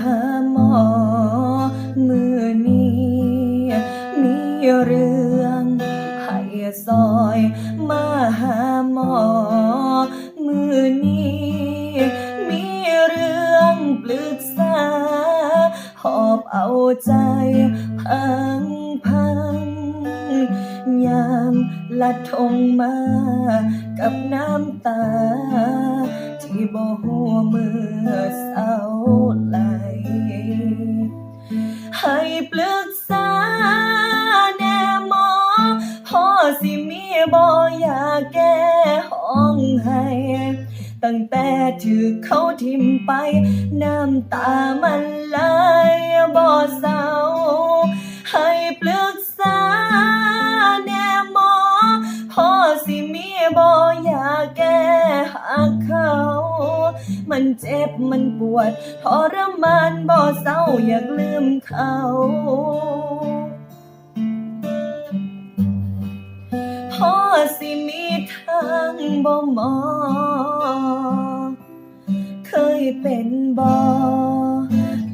หาหมอมือนี้มีเรื่องให้ซอยมาหาหมอมือนี้มีเรื่องปรึกษาหอบเอาใจพังพังยามละทงมากับน้ำตา ที่บ่หัวมือเศร้า ปรึกษาแน่หมอพ่อสิมีบ่อยากแก้ห้องให้ตั้งแต่ถือเขาทิมไป น้ำตามันไหลบ่ มันเจ็บมันปวดทรมานบ่เศร้าอยากลืมเขาพ่อสิมีทางบ่หมอ เคยเป็นบ่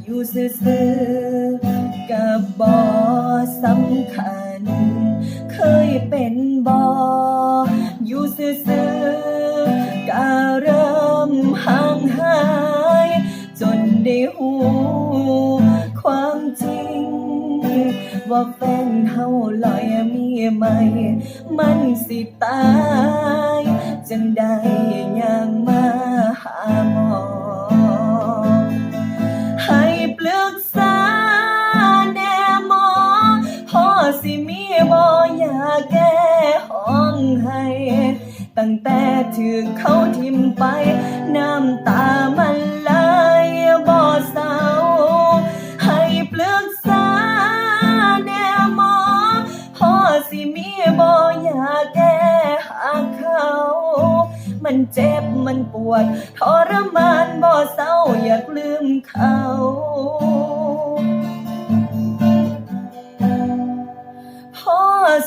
อยู่ซื่อๆกับบ่สำคัญ เคยเป็นบ่อยู่ซื่อ ได้หูความจริง ว่าแฟนเฮาลอยมีไหม มันสิตาย จังได้ยังมาหาหมอ ให้ปรึกษาแน่หมอพ่อสิมีบ่อยากแก้ห้องให้ ตั้งแต่ถือเขาทิมไป น้ำตามัน แก้หักเขา มันเจ็บมันปวดทรมานบ่เศร้าอยากลืมเขาพ่อ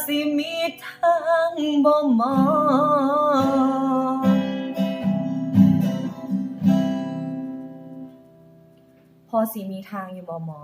สิมีทางบ่หมอพ่อสิมีทางอยู่บ่หมอ